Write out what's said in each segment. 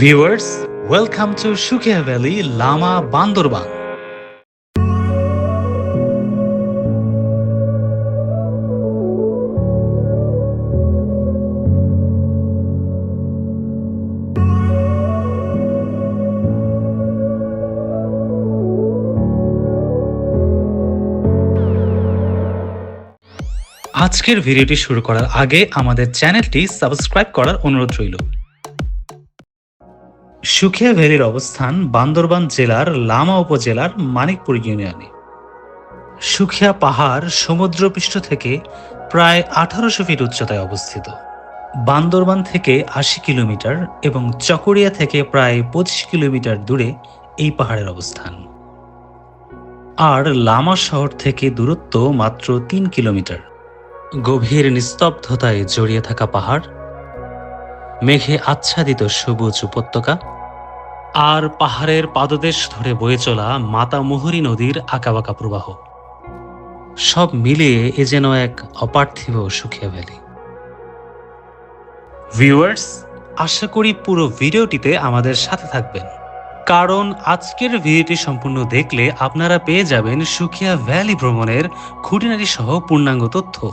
Viewers welcome to Sukhiya valley Lama Bandarban আজকের ভিডিওটি শুরু করার আগে আমাদের চ্যানেলটি সাবস্ক্রাইব করার অনুরোধ রইল। সুখিয়া ভ্যালির অবস্থান বান্দরবান জেলার লামা উপজেলার মানিকপুর ইউনিয়নে। সুখিয়া পাহাড় সমুদ্রপৃষ্ঠ থেকে প্রায় আঠারোশো ফিট উচ্চতায় অবস্থিত। বান্দরবান থেকে আশি কিলোমিটার এবং চকরিয়া থেকে প্রায় পঁচিশ কিলোমিটার দূরে এই পাহাড়ের অবস্থান। আর লামা শহর থেকে দূরত্ব মাত্র তিন কিলোমিটার। গভীর নিস্তব্ধতায় জড়িয়ে থাকা পাহাড়, মেঘে আচ্ছাদিত সবুজ উপত্যকা আর পাহাড়ের পাদদেশ ধরে বয়ে চলা মাতামুহুরী নদীর আঁকাবাঁকা প্রবাহ। সব মিলিয়ে এ যেন এক অপার্থিব সুখিয়া ভ্যালি ভিউয়ার্স, আশা করি পুরো ভিডিওটিতে আমাদের সাথে থাকবেন। কারণ আজকের ভিডিওটি সম্পূর্ণ দেখলে আপনারা পেয়ে যাবেন সুখিয়া ভ্যালি ভ্রমণের খুঁটিনাটি সহ পূর্ণাঙ্গ তথ্য।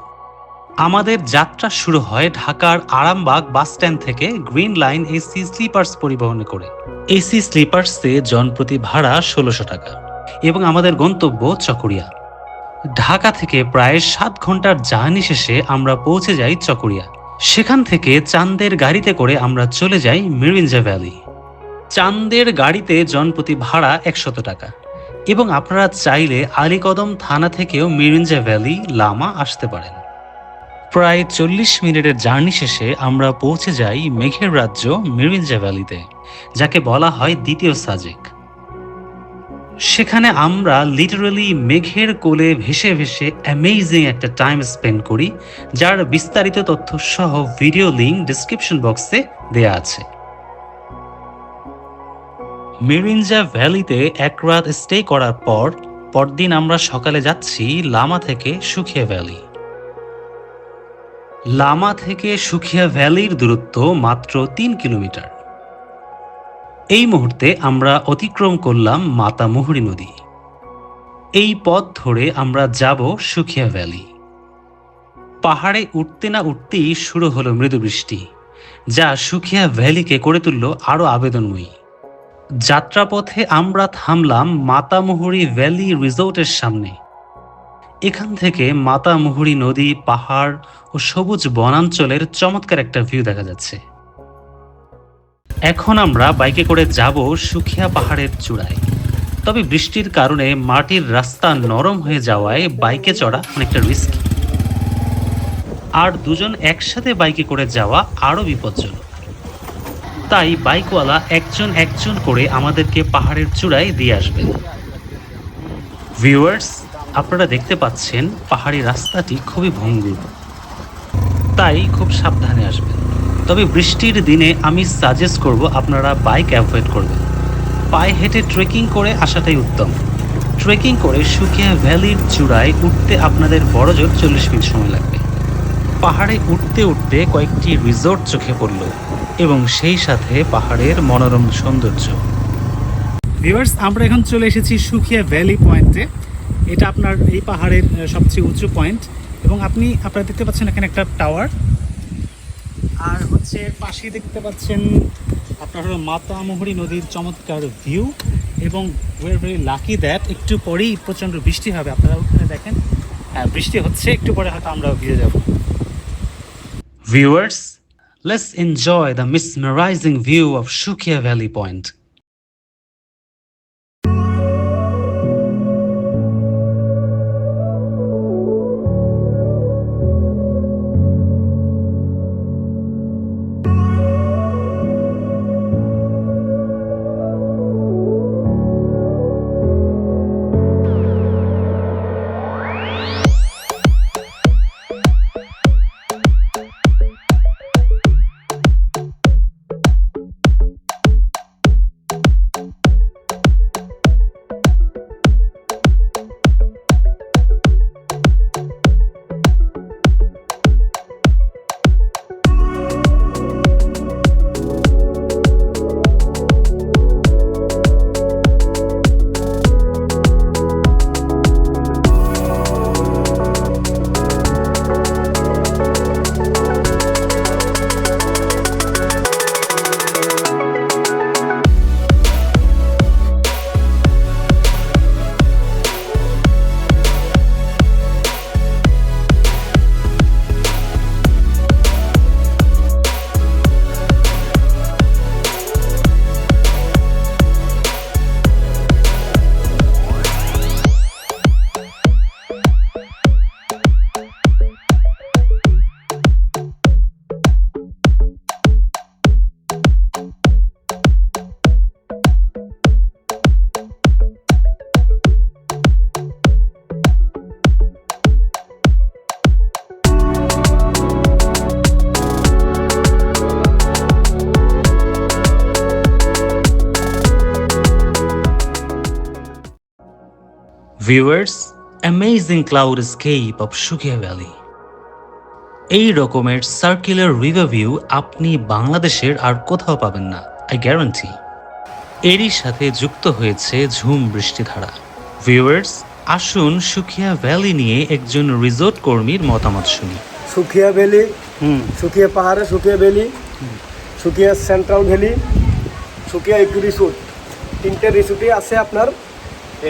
আমাদের যাত্রা শুরু হয় ঢাকার আরামবাগ বাস স্ট্যান্ড থেকে গ্রিন লাইন এসি স্লিপার্স পরিবহনে করে। এসি স্লিপার্সে জনপ্রতি ভাড়া ষোলোশো টাকা এবং আমাদের গন্তব্য চকরিয়া। ঢাকা থেকে প্রায় সাত ঘণ্টার জার্নি শেষে আমরা পৌঁছে যাই চকরিয়া। সেখান থেকে চান্দের গাড়িতে করে আমরা চলে যাই মিরিঞ্জা ভ্যালি। চান্দের গাড়িতে জনপ্রতি ভাড়া একশত টাকা এবং আপনারা চাইলে আলীকদম থানা থেকেও মিরিঞ্জা ভ্যালি লামা আসতে পারেন। প্রায় চল্লিশ মিনিটের জার্নি শেষে আমরা পৌঁছে যাই মেঘের রাজ্য মিরিঞ্জা ভ্যালিতে, যাকে বলা হয় দ্বিতীয় সাজেক। সেখানে আমরা লিটারালি মেঘের কোলে ভেসে ভেসে অ্যামেজিং একটা টাইম স্পেন্ড করি, যার বিস্তারিত তথ্য সহ ভিডিও লিঙ্ক ডিসক্রিপশন বক্সে দেয়া আছে। মিরিঞ্জা ভ্যালিতে এক রাত স্টে করার পর, পরদিন আমরা সকালে যাচ্ছি লামা থেকে সুখিয়া ভ্যালি। লামা থেকে সুখিয়া ভ্যালির দূরত্ব মাত্র তিন কিলোমিটার। এই মুহূর্তে আমরা অতিক্রম করলাম মাতামুহুরী নদী। এই পথ ধরে আমরা যাব সুখিয়া ভ্যালি। পাহাড়ে উঠতে না উঠতেই শুরু হলো মৃদু বৃষ্টি, যা সুখিয়া ভ্যালিকে করে তুলল আরও আবেদনময়ী। যাত্রাপথে আমরা থামলাম মাতামুহুরি ভ্যালি রিসোর্টের সামনে। এখান থেকে মাতামুহুরী নদী, পাহাড় ও সবুজ বনাঞ্চলের চমৎকার একটা ভিউ দেখা যাচ্ছে। এখন আমরা বাইকে করে যাব সুখিয়া পাহাড়ের চূড়ায়। তবে বৃষ্টির কারণে মাটির রাস্তা নরম হয়ে যাওয়ায় বাইকে চড়া অনেকটা রিস্কি আর দুজন একসাথে বাইকে করে যাওয়া আরও বিপজ্জনক। তাই বাইকওয়ালা একজন একজন করে আমাদেরকে পাহাড়ের চূড়ায় দিয়ে আসবেন। ভিউয়ার্স আপনারা দেখতে পাচ্ছেন পাহাড়ি রাস্তাটি খুবই ভঙ্গুর। তাই খুব সাবধানে আসবেন। তবে বৃষ্টির দিনে আমি সাজেস্ট করব আপনারা বাইক অ্যাভয়েড করবেন। পায়ে হেঁটে ট্রেকিং করে আসাটাই উত্তম। ট্রেকিং করে সুকিয়া ভ্যালির চূড়ায় উঠতে আপনাদের বড়জোর চল্লিশ মিনিট সময় লাগবে। পাহাড়ে উঠতে উঠতে কয়েকটি রিসোর্ট চোখে পড়ল এবং সেই সাথে পাহাড়ের মনোরম সৌন্দর্য। আমরা এখন চলে এসেছি সুখিয়া ভ্যালি পয়েন্টে এটা আপনার এই পাহাড়ের সবচেয়ে উঁচু পয়েন্ট এবং আপনি, আপনারা দেখতে পাচ্ছেন এখানে একটা টাওয়ার আর হচ্ছে পাশেই দেখতে পাচ্ছেন আপনার হলো মাতামুহুরী নদীর চমৎকার ভিউ এবং ওয়ার ভেরি লাকি দ্যাট একটু পরেই প্রচণ্ড বৃষ্টি হবে। আপনারা ওখানে দেখেন। হ্যাঁ বৃষ্টি হচ্ছে, একটু পরে হয়তো আমরা ভিজে যাব। Viewers let's enjoy the mesmerising view of Sukhiya valley point viewers amazing cloudscape of Sukhiya valley এই রকমের সার্কুলার রিভার ভিউ আপনি বাংলাদেশের আর কোথাও পাবেন না আই গ্যারান্টি এরই সাথে যুক্ত হয়েছে ঝুম বৃষ্টিধারা। ভিউয়ার্স আসুন সুখিয়া ভ্যালি নিয়ে একজন রিসোর্ট কর্মীর মতামত শুনি। সুখিয়া ভ্যালি সুখিয়া পাহাড়ে Sukhiya valley Sukhiya central valley Sukhiya eco resort তিনটে রিসোর্টই আছে আপনার।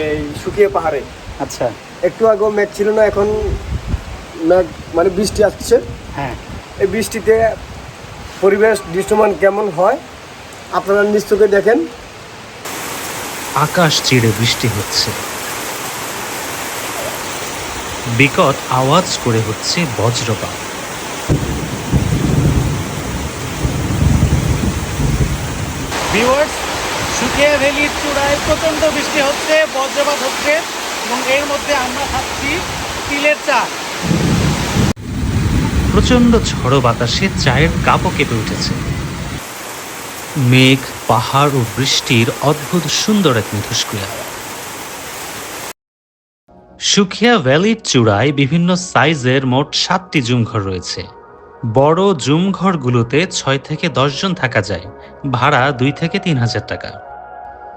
এই সুখিয়া পাহাড়ে। আচ্ছা। একটু আগেও মেঘ ছিল না এখন মেঘ মানে বৃষ্টি আসছে। হ্যাঁ। এই বৃষ্টিতে পরিবেশ দৃশ্যমান কেমন হয় আপনারা চোখে দেখেন। আকাশ চিড়ে বৃষ্টি হচ্ছে। বিকট আওয়াজ করে হচ্ছে বজ্রপাত। ভিউয়ার্স সুখিয়া ভ্যালির চূড়ায় প্রচণ্ড বৃষ্টি হচ্ছে, বজ্রপাত হচ্ছে, এবং এর মধ্যে আমরা খাচ্ছি তিলের চা। প্রচণ্ড ঝড়ো বাতাসে চায়ের কাপও কেঁপে উঠেছে। মেঘ, পাহাড় ও বৃষ্টির অদ্ভুত সুন্দর এক মিথস্ক্রিয়া সুখিয়া ভ্যালির চূড়ায় বিভিন্ন সাইজের মোট সাতটি জুমঘর রয়েছে। বড় জুমঘরগুলোতে ছয় থেকে জন থাকা যায়, ভাড়া দুই থেকে তিন হাজার টাকা।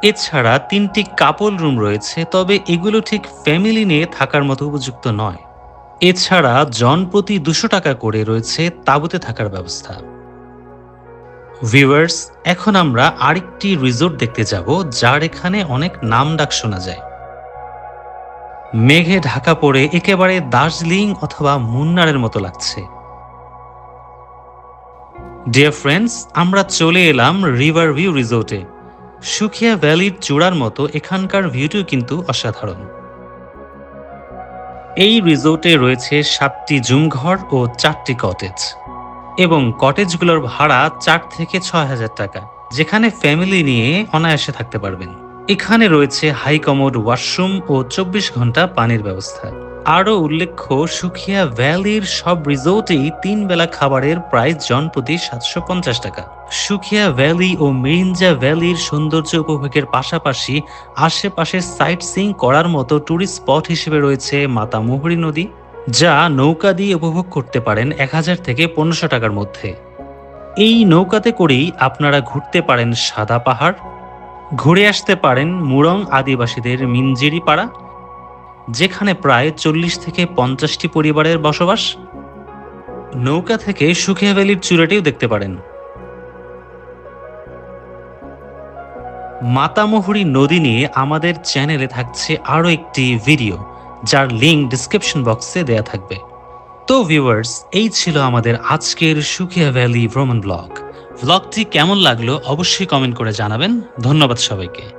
এছাড়া তিনটি কাপল রুম রয়েছে, তবে এগুলো ঠিক ফ্যামিলি নিয়ে থাকার মতো উপযুক্ত নয়। এছাড়া জন প্রতি দুশো টাকা করে রয়েছে তাঁবুতে থাকার ব্যবস্থা। ভিউয়ার্স এখন আমরা আরেকটি রিসোর্ট দেখতে যাব, যার এখানে অনেক নাম ডাক শোনা যায়। মেঘে ঢাকা পড়ে একেবারে দার্জিলিং অথবা মুন্নারের মতো লাগছে। ডিয়ার ফ্রেন্ডস আমরা চলে এলাম রিভার ভিউ রিসোর্টে সুখিয়া ভ্যালির চূড়ার মতো এখানকার ভিউটিও কিন্তু অসাধারণ। এই রিসোর্টে রয়েছে সাতটি জুমঘর ও চারটি কটেজ এবং কটেজগুলোর ভাড়া চার থেকে ছয় হাজার টাকা, যেখানে ফ্যামিলি নিয়ে অনায়াসে থাকতে পারবেন। এখানে রয়েছে হাই কমোড ওয়াশরুম ও চব্বিশ ঘণ্টা পানির ব্যবস্থা। আরও উল্লেখ্য, সুখিয়া ভ্যালির সব রিসোর্টেই তিন বেলা খাবারের প্রাইস জন প্রতি সাতশো পঞ্চাশ টাকা। সুখিয়া ভ্যালি ও মিরিঞ্জা ভ্যালির সৌন্দর্য উপভোগের পাশাপাশি আশেপাশে সাইট সিং করার মতো ট্যুরিস্ট স্পট হিসেবে রয়েছে মাতামুহুরী নদী, যা নৌকা দিয়ে উপভোগ করতে পারেন এক হাজার থেকে পনেরোশো টাকার মধ্যে। এই নৌকাতে করেই আপনারা ঘুরতে পারেন সাদা পাহাড়, ঘুরে আসতে পারেন মুরং আদিবাসীদের মিনজিরি পাড়া যেখানে প্রায় চল্লিশ থেকে পঞ্চাশটি পরিবারের বসবাস, নৌকা থেকে সুখিয়া ভ্যালির চূড়াটিও দেখতে পারেন। মাতামহুরী নদী নিয়ে আমাদের চ্যানেলে থাকছে আরও একটি ভিডিও, যার লিঙ্ক ডিসক্রিপশন বক্সে দেয়া থাকবে। তো ভিউয়ার্স, এই ছিল আমাদের আজকের সুখিয়া ভ্যালি ভ্রমণ ব্লগ। ব্লগটি কেমন লাগল অবশ্যই কমেন্ট করে জানাবেন। ধন্যবাদ সবাইকে।